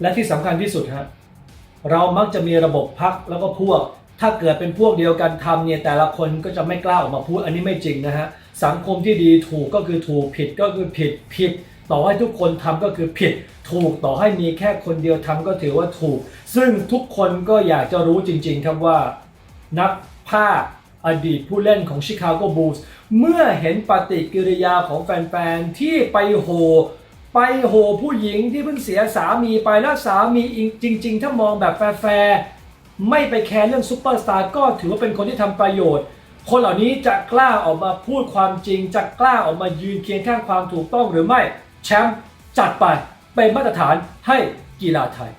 และที่สำคัญที่สุดฮะเรามักจะมีระบบพักแล้วก็พวก ถ้าเกิดเป็นพวกเดียวกันทำเนี่ยแต่ละคนก็จะไม่กล้าออกมาพูดอันนี้ไม่จริงนะฮะสังคมที่ดีถูกก็คือถูกผิดก็คือผิดผิด ต่อให้ทุกคนทำก็คือผิด ถูกต่อให้มีแค่คนเดียวทำก็ถือว่าถูก ซึ่งทุกคนก็อยากจะรู้จริง ๆ ครับว่า นักภาคอดีตผู้เล่นของชิคาโกบูลส์เมื่อเห็นปฏิกิริยาของแฟน ๆ ที่ไปโห ไปโหผู้หญิงที่เพิ่งเสียสามีไปแล้วสามีจริง ๆ ถ้ามองแบบแฟร์ไม่ไปแคร์เรื่องซูเปอร์สตาร์ก็ถือว่าเป็นคนที่ทำประโยชน์ คนเหล่านี้จะกล้าออกมาพูดความจริง จะกล้าออกมายืนเคียงข้างความถูกต้องหรือไม่แชมป์จัดไปเป็นมาตรฐานให้กีฬาไทย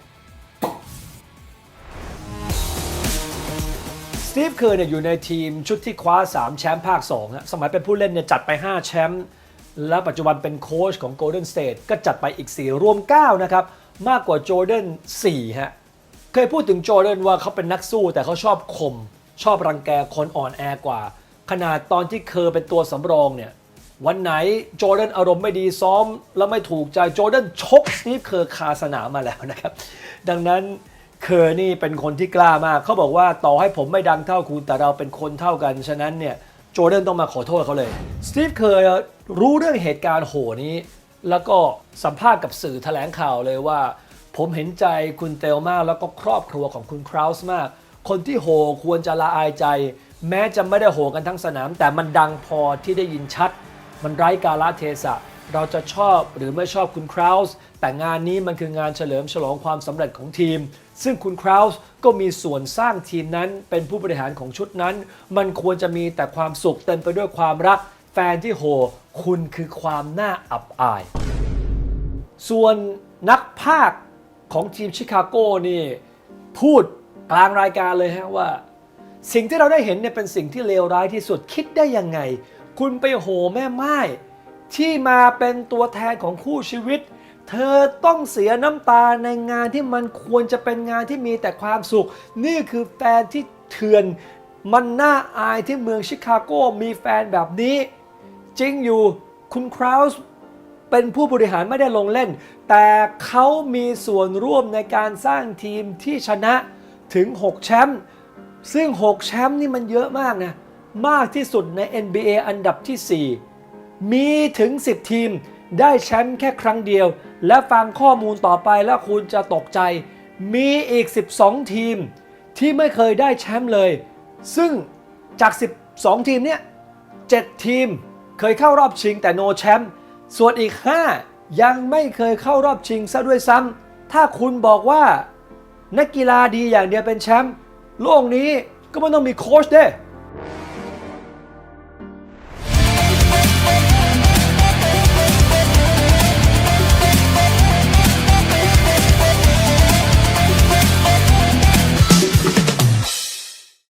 สตีฟเคอร์เนี่ยอยู่ในทีมชุดที่คว้า 3 แชมป์ภาค2สมัยเป็นผู้เล่นเนี่ยจัดไป 5 แชมป์ และปัจจุบันเป็นโค้ชของ Golden State ก็จัดไปอีก 4 รวม 9 นะครับ มากกว่าโจเดน4ฮะเคยพูดถึงโจเดนว่าเขาเป็นนักสู้แต่เขาชอบข่มชอบรังแกคนอ่อนแอกว่า ขนาดตอนที่เคอเป็นตัวสำรองเนี่ย วันไหนโจเดนอารมณ์ไม่ดีซ้อม แล้วไม่ถูกใจโจเดนชกสตีฟเคอร์คาสนามมาแล้วนะครับ ดังนั้นเคอร์นี่เป็นคนที่กล้ามาก เขาบอกว่าต่อให้ผมไม่ดังเท่าคุณแต่เราเป็นคนเท่ากัน ฉะนั้นเนี่ย จเดนต้องมาขอโทษเขาเลย สตีฟเคอร์รู้เรื่องเหตุการณ์โหนี้ แล้วก็สัมภาษณ์กับสื่อแถลงข่าวเลยว่า ผมเห็นใจคุณเตลมากแล้วก็ครอบครัวของคุณคราวส์มาก คนที่โหควรจะละอายใจ แม้จะไม่ได้โหกันทั้งสนาม แต่มันดังพอที่ได้ยินชัด มันไร้กาลเทศะ เราจะชอบหรือไม่ชอบคุณคราวส์แต่งานนี้มันคืองานเฉลิมฉลองความสำเร็จของทีม ซึ่งคุณคราวส์ก็มีส่วนสร้างทีมนั้นเป็นผู้บริหารของชุดนั้น มันควรจะมีแต่ความสุขเต็มไปด้วยความรัก แฟนที่โห คุณคือความน่าอับอาย ส่วนนักภาคของทีมชิคาโก้นี่พูดกลางรายการเลยฮะว่า สิ่งที่เราได้เห็นเนี่ยเป็นสิ่งที่เลวร้ายที่สุดคิดได้ยังไง คุณไปโหแม่ไม้ ที่มาเป็นตัวแทนของคู่ชีวิต เธอต้องเสียน้ำตาในงานที่มันควรจะเป็นงานที่มีแต่ความสุข นี่คือแฟนที่เถื่อน มันน่าอายที่เมืองชิคาโกมีแฟนแบบนี้ จริงอยู่คุณคราวส์เป็นผู้บริหารไม่ได้ลงเล่น แต่เขามีส่วนร่วมในการสร้างทีมที่ชนะถึง 6 แชมป์ซึ่ง 6 แชมป์นี่มันเยอะมากนะ มากที่สุดใน NBA อันดับที่ 4 มีถึง 10 ทีม ได้แชมป์แค่ครั้งเดียว และฟังข้อมูลต่อไปแล้วคุณจะตกใจ มีอีก 12 ทีม ที่ไม่เคยได้แชมป์เลย ซึ่งจาก 12 ทีมเนี่ย7ทีมเคยเข้ารอบชิงแต่โนแชมป์ส่วนอีก 5 ยังไม่เคยเข้ารอบชิงซะด้วยซ้ำถ้าคุณบอกว่านักกีฬาดีอย่างเดียวเป็นแชมป์โลกนี้ก็ไม่ต้องมีโค้ชเด้